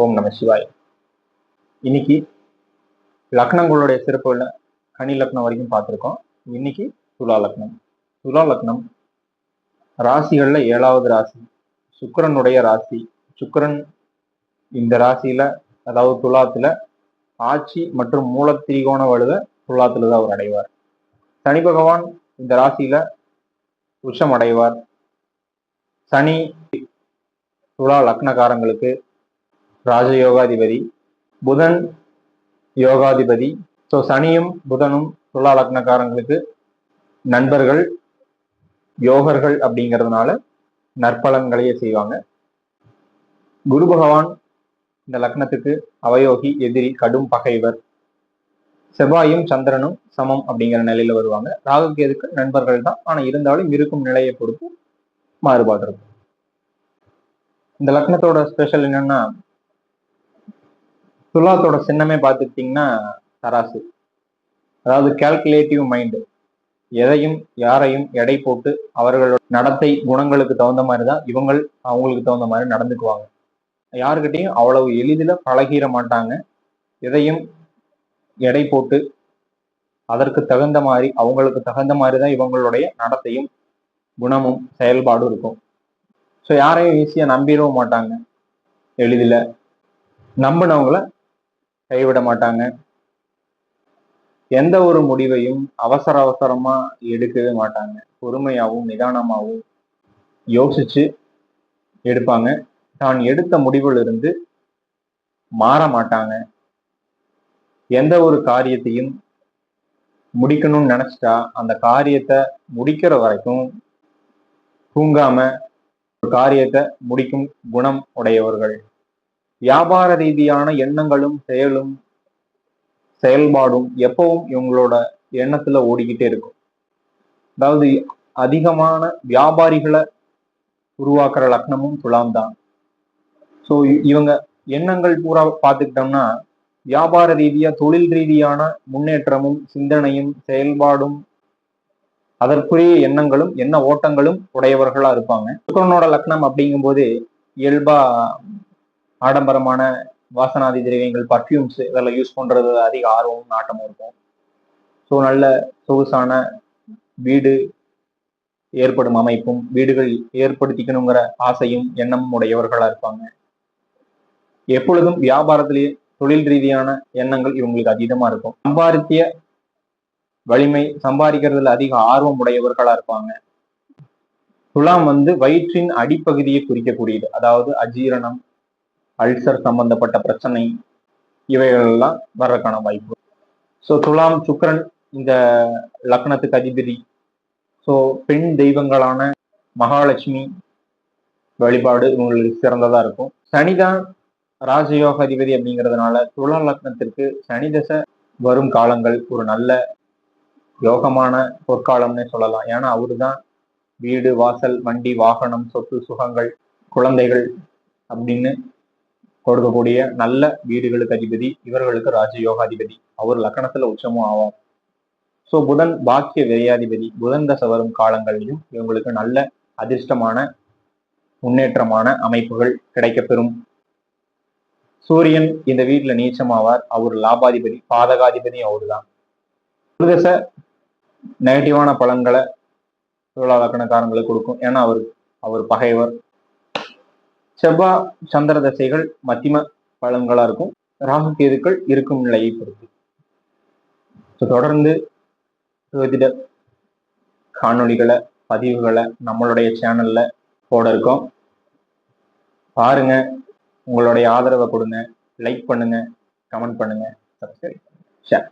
ஓம் நம சிவாய். இன்னைக்கு லக்னங்களுடைய சிறப்புகளில் கனி லக்னம் வரைக்கும் பார்த்துருக்கோம். இன்னைக்கு துலா லக்னம். துலா லக்னம் ராசிகளில் ஏழாவது ராசி சுக்கரனுடைய ராசி சுக்கரன் இந்த ராசியில அதாவது துலாத்துல ஆட்சி மற்றும் மூல திரிகோண வலுவ துலாத்துல தான் அவர் அடைவார். சனி பகவான் இந்த ராசியில உச்சம் அடைவார். சனி துலா லக்னக்காரங்களுக்கு ராஜயோகாதிபதி புதன் யோகாதிபதி. ஸோ சனியும் புதனும் துலா லக்னக்காரங்களுக்கு நண்பர்கள் யோகர்கள் அப்படிங்கிறதுனால நற்பலன்களையே செய்வாங்க. குரு பகவான் இந்த லக்னத்துக்கு அவயோகி எதிரி கடும் பகைவர். செவ்வாயும் சந்திரனும் சமம் அப்படிங்கிற நிலையில வருவாங்க. ராகுக்கு எதுக்கு நண்பர்கள் தான். ஆனா இருந்தாலும் இருக்கும் நிலையை பொறுத்து மாறுபாடு இருக்கும். இந்த லக்னத்தோட ஸ்பெஷல் என்னன்னா துலாத்தோட சின்னமே பார்த்துக்கிட்டிங்கன்னா தராசு. அதாவது கேல்குலேட்டிவ் மைண்டு எதையும் யாரையும் எடை போட்டு அவர்களோட நடத்தை குணங்களுக்கு தகுந்த மாதிரி தான் இவங்கள் அவங்களுக்கு தகுந்த மாதிரி நடந்துக்குவாங்க. யாருக்கிட்டையும் அவ்வளவு எளிதில் பழகிட மாட்டாங்க. எதையும் எடை போட்டு அதற்கு தகுந்த மாதிரி அவங்களுக்கு தகுந்த மாதிரி தான் இவங்களுடைய நடத்தையும் குணமும் செயல்பாடும் இருக்கும். ஸோ யாரையும் ஈஸியாக நம்பிடவும் மாட்டாங்க. எளிதில் நம்பினவங்கள கைவிட மாட்டாங்க எந்த ஒரு முடிவையும் அவசர அவசரமா எடுக்கவே மாட்டாங்க. பொறுமையாகவும் நிதானமாகவும் யோசிச்சு எடுப்பாங்க. தான் எடுத்த முடிவிலிருந்து மாற மாட்டாங்க. எந்த ஒரு காரியத்தையும் முடிக்கணும்னு நினைச்சிட்டா அந்த காரியத்தை முடிக்கிற வரைக்கும் தூங்காம ஒரு காரியத்தை முடிக்கும் குணம் உடையவர்கள். வியாபார ரீதியான எண்ணங்களும் செயலும் செயல்பாடும் எப்பவும் இவங்களோட எண்ணத்துல ஓடிக்கிட்டே இருக்கும். அதாவது அதிகமான வியாபாரிகளை உருவாக்குற லக்னமும் துலாம் தான். ஸோ இவங்க எண்ணங்கள் பூரா பார்த்துக்கிட்டோம்னா வியாபார ரீதியா தொழில் ரீதியான முன்னேற்றமும் சிந்தனையும் செயல்பாடும் அதற்குரிய எண்ணங்களும் என்ன ஓட்டங்களும் உடையவர்களா இருப்பாங்க. சுக்கரனோட லக்னம் அப்படிங்கும் போது இயல்பா ஆடம்பரமான வாசனாதி திரவியங்கள் பர்ஃப்யூம்ஸ் இதெல்லாம் யூஸ் பண்ணுறது அதிக ஆர்வமும் நாட்டமும் இருக்கும். ஸோ நல்ல சொகுசான வீடு ஏற்படும் அமைப்பும் வீடுகள் ஏற்படுத்திக்கணுங்கிற ஆசையும் எண்ணமும் உடையவர்களா இருப்பாங்க. எப்பொழுதும் வியாபாரத்திலேயே தொழில் ரீதியான எண்ணங்கள் இவங்களுக்கு அதிகமா இருக்கும். சம்பாதித்திய வலிமை சம்பாதிக்கிறதுல அதிக ஆர்வம் உடையவர்களா இருப்பாங்க. துலாம் வந்து வயிற்றின் அடிப்பகுதியை குறிக்கக்கூடியது. அதாவது அஜீரணம் அல்சர் சம்பந்தப்பட்ட பிரச்சனை இவைகளெல்லாம் வர்றதுக்கான வாய்ப்பு. ஸோ துலாம் சுக்கரன் இந்த லக்னத்துக்கு அதிபதி. ஸோ பெண் தெய்வங்களான மகாலட்சுமி வழிபாடு இவங்களுக்கு சிறந்ததாக இருக்கும். சனிதான் ராஜயோக அதிபதி அப்படிங்கிறதுனால துலா லக்னத்திற்கு சனி தசை வரும் காலங்கள் ஒரு நல்ல யோகமான பொற்காலம்னே சொல்லலாம். ஏன்னா அவரு தான் வீடு வாசல் வண்டி வாகனம் சொத்து சுகங்கள் குழந்தைகள் அப்படின்னு கொடுக்கக்கூடிய நல்ல வீடுகளுக்கு அதிபதி இவர்களுக்கு ராஜயோகாதிபதி. அவர் லக்கணத்துல உச்சமும் ஆகும் ஸோ புதன் பாக்கிய விரையாதிபதி. புதன் தசை வரும் காலங்களிலும் இவங்களுக்கு நல்ல அதிர்ஷ்டமான முன்னேற்றமான அமைப்புகள் கிடைக்கப்பெறும். சூரியன் இந்த வீட்டுல நீச்சமாவார். அவர் லாபாதிபதி பாதகாதிபதி அவரு தான் தச நெகட்டிவான பலன்களை தொழிலாளக்கணக்காரங்களுக்கு கொடுக்கும். ஏன்னா அவர் அவர் பகைவர். செவ்வாய் சந்திர தசைகள் மத்தியம பலன்களா இருக்கும். ராகு கேதுக்கள் இருக்கும் நிலையை பொறுத்து. ஸோ தொடர்ந்து ஜோதிட காணொளிகளை பதிவுகளை நம்மளுடைய சேனல்ல போட இருக்கோம். பாருங்க உங்களுடைய ஆதரவை கொடுங்க லைக் பண்ணுங்க கமெண்ட் பண்ணுங்க சப்ஸ்கிரைப் ஷேர்